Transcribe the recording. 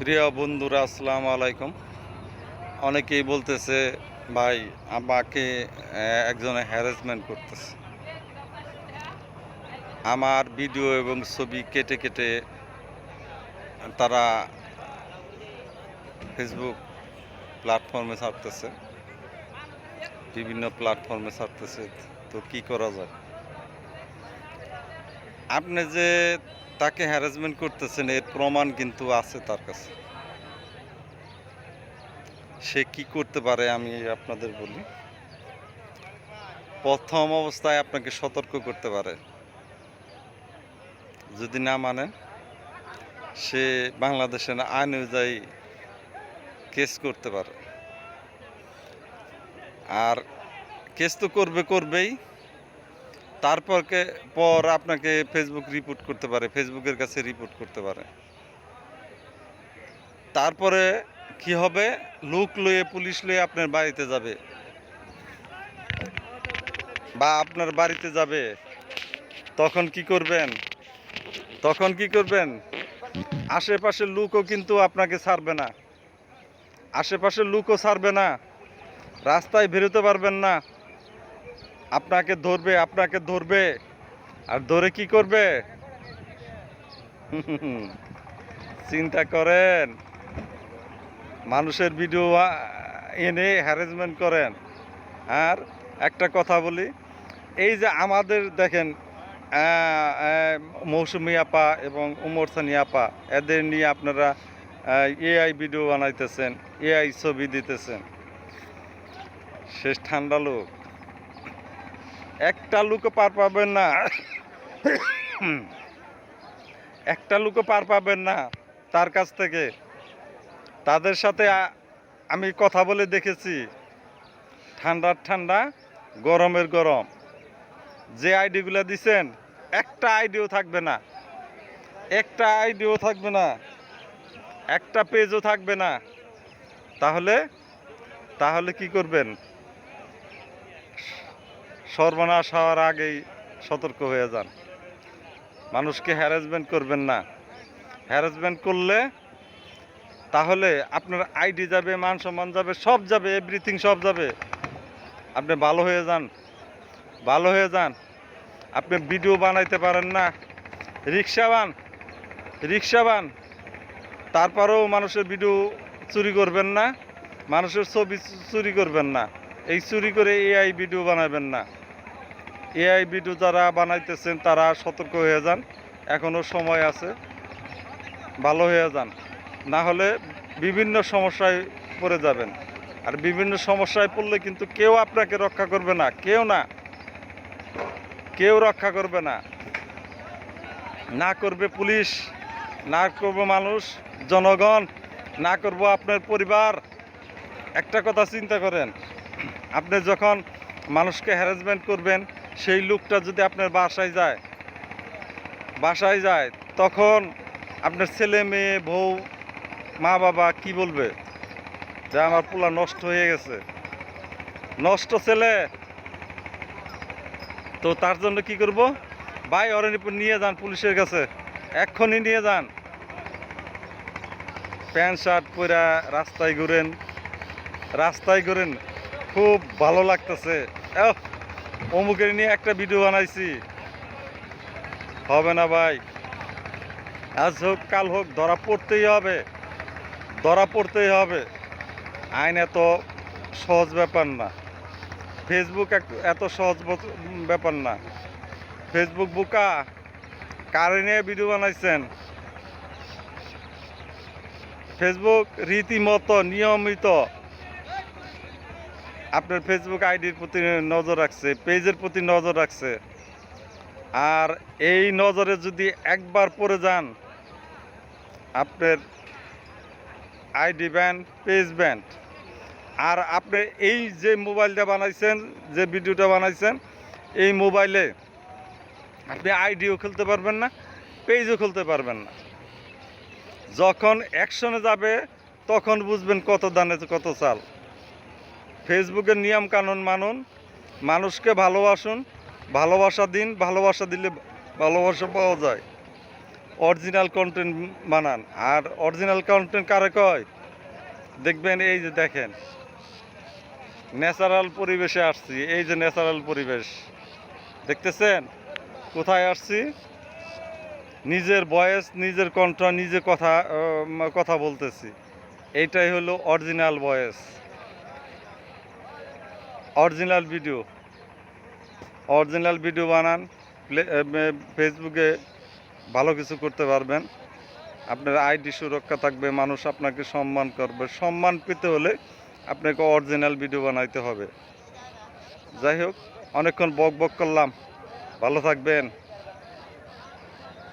প্রিয় বন্ধুরা, আসসালামু আলাইকুম। অনেকেই বলতেছে, ভাই, আমাকে একজনে হ্যারাসমেন্ট করতেছে। আমার ভিডিও এবং ছবি কেটে কেটে তারা ফেসবুক প্ল্যাটফর্মে ছাড়তেছে, বিভিন্ন প্ল্যাটফর্মে ছাড়তেছে। তো কি করা যায়? আপনি যে তাকে হ্যারাসমেন্ট করতেছেন, এর প্রমাণ কিন্তু আছে তার কাছে। সে কি করতে পারে আমি আপনাদের বলি। প্রথম অবস্থায় আপনাকে সতর্ক করতে পারে। যদি না মানেন, সে বাংলাদেশের আইন অনুযায়ী কেস করতে পারে। আর কেস তো করবে করবেই তারপরকে পর আপনাকে ফেসবুক রিপোর্ট করতে পারে ফেসবুকের কাছে রিপোর্ট করতে পারে। তারপরে কি হবে? লোক লয়ে, পুলিশ লয়ে আপনার বাড়িতে যাবে। বা আপনার বাড়িতে যাবে। তখন কি করবেন? তখন কি করবেন? আশেপাশের লোকও কিন্তু আপনাকে ছাড়বে না। আশেপাশের লোকও ছাড়বে না। রাস্তায় বেরোতে পারবেন না। আপনাকে ধরবে আপনাকে ধরবে। আর ধরে কি করবে? চিন্তা করেন। মানুষের ভিডিও এনে হ্যারাসমেন্ট করেন। আর একটা কথা বলি, এই যে আমাদের দেখেন মৌসুমি আপা এবং উমর সানি আপা, এদের নিয়ে আপনারা এআই ভিডিও বানাইতেছেন এআই ছবি দিতেছেন। শেষ ঠান্ডা লোক। একটা লুকও পার পাবেন না। একটা লুকও পার পাবেন না তার কাছ থেকে। তাদের সাথে আমি কথা বলে দেখেছি। ঠান্ডার ঠান্ডা, গরমের গরম। যে আইডিগুলো দিছেন, একটা আইডিও থাকবে না। একটা আইডিও থাকবে না। একটা পেজও থাকবে না। তাহলে তাহলে কি করবেন? সর্বনাশ হওয়ার আগেই সতর্ক হয়ে যান। মানুষকে হ্যারাসমেন্ট করবেন না। হ্যারাসমেন্ট করলে তাহলে আপনার আইডি যাবে, মান সম্মান যাবে, সব যাবে এভরিথিং সব যাবে। আপনি ভালো হয়ে যান। ভালো হয়ে যান। আপনি ভিডিও বানাইতে পারেন না। রিক্সাবান রিক্সাবান তারপরেও মানুষের ভিডিও চুরি করবেন না। মানুষের ছবি চুরি করবেন না। এই চুরি করে এআই ভিডিও বানাবেন না। এআই ভিডিও যারা বানাইতেছেন, তারা সতর্ক হয়ে যান। এখনও সময় আছে। ভালো হয়ে যান। না হলে বিভিন্ন সমস্যায় পড়ে যাবেন। আর বিভিন্ন সমস্যায় পড়লে কিন্তু কেউ আপনাকে রক্ষা করবে না। কেউ না। কেউ রক্ষা করবে না। না করবে পুলিশ, না করবে মানুষ, জনগণ, না করব আপনার পরিবার। একটা কথা চিন্তা করেন। আপনি যখন মানুষকে হ্যারাসমেন্ট করবেন সেই লোকটা যদি আপনার বাসায় যায় বাসায় যায়, তখন আপনার ছেলে, মেয়ে, বউ, মা, বাবা কি বলবে? যে আমার পোলা নষ্ট হয়ে গেছে। নষ্ট ছেলে। তো তার জন্য কি করব? ভাই অরণিপুর নিয়ে যান পুলিশের কাছে। এক্ষুনি নিয়ে যান। প্যান্ট, শার্ট পরা রাস্তায় ঘুরেন। রাস্তায় ঘুরেন। খুব ভালো লাগতেছে। অমুকের নিয়ে একটা ভিডিও বানাইছি। হবে না ভাই। আজ হোক, কাল হোক, ধরা পড়তেই হবে। ধরা পড়তেই হবে। আইন এত সহজ ব্যাপার না। ফেসবুক এত সহজ ব্যাপার না। ফেসবুক বুকা, কারে নিয়ে ভিডিও বানাইছেন? ফেসবুক রীতিমতো নিয়মিত আপনার ফেসবুক আইডির প্রতি নজর রাখছে পেজের প্রতি নজর রাখছে। আর এই নজরে যদি একবার পড়ে যান, আপনার আইডি ব্যান্ড পেজ ব্যান্ড আর আপনি এই যে মোবাইলটা বানাইছেন, যে ভিডিওটা বানাইছেন, এই মোবাইলে আপনি আইডিও খুলতে পারবেন না পেজও খুলতে পারবেন না। যখন অ্যাকশনে যাবে, তখন বুঝবেন কত দানে কত চাল। ফেসবুকের নিয়ম কানুন মানুন, মানুষকে ভালোবাসুন, ভালোবাসা দিন, ভালোবাসা দিলে ভালোবাসা পাওয়া যায়। অরিজিনাল কন্টেন্ট বানান। আর অরিজিনাল কন্টেন্ট কারে কয়? দেখবেন এই যে দেখেন ন্যাচারাল পরিবেশে আসছি, এই যে ন্যাচারাল পরিবেশ। দেখতেছেন? কোথায় আসছি? নিজের বয়স নিজের কণ্ঠ নিজে কথা কথা বলতেছি। এইটাই হলো original voice original video. Original video বানান ফেসবুকে ভালো কিছু করতে পারবেন। আপনার আইডি সুরক্ষা থাকবে, মানুষ আপনাকে সম্মান করবে। সম্মান পেতে হলে আপনাকে অরিজিনাল ভিডিও বানাইতে হবে। যাই হোক, অনেকক্ষণ বক বক করলাম। ভালো থাকবেন।